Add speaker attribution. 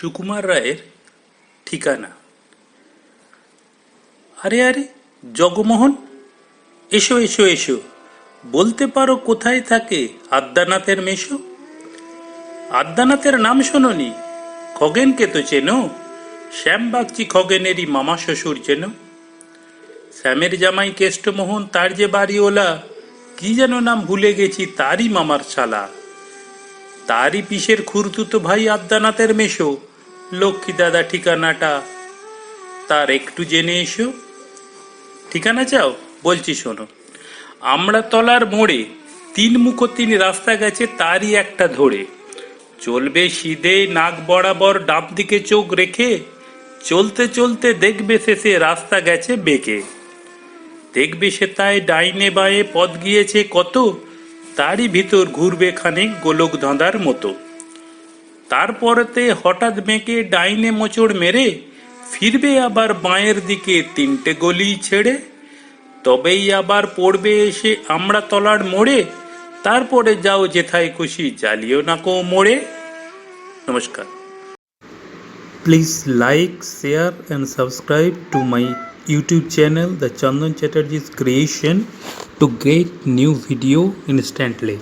Speaker 1: সুকুমার রায়ের ঠিকানা। আরে আরে, জগমোহন, এসো এসো এসো। বলতে পারো কোথায় থাকে আদ্যানাথের মেশো? আদ্যানাথের নাম শোনি খগেনকে তো চেনো? শ্যাম বাগচি খগেনেরই মামা শ্বশুর চেনো? শ্যামের জামাই কেষ্টমোহন, তার যে বাড়িওলা কি যেন নাম ভুলে গেছি, তারই মামার শালা। তারই পিসের খুরতুতো ভাই আদ্যানাথের মেশো। লক্ষ্মী দাদা ঠিকানাটা। তার একটু জেনে এসো। ঠিকানা চাও? বলছি শোনো। আমরা তলার মোড়ে তিন মুখো তিন রাস্তা গেছে তারই একটা ধরে। চলবে সিধে নাক বরাবর ডাব দিকে চোখ রেখে, চলতে চলতে দেখবে শেষে রাস্তা গেছে বেঁকে। দেখবে সে তাই ডাইনে বায়ে পথ গিয়েছে কত তারই ভিতর ঘুরবে খানিক গোলক ধাঁধার মতো। তারপরেতে হঠাৎ বেঁকে ডাইনে মোচড় মেরে ফিরবে আবার বাঁয়ের দিকে তিনটে গলি ছেড়ে। তবেই আবার পড়বে এসে আমরা তলার মোড়ে। তারপরে যাও যেথায় খুশি জ্বালিও না কো মোড়ে। নমস্কার। Please like share and subscribe to my YouTube channel the Chandan Chatterjee's creation to get new video instantly.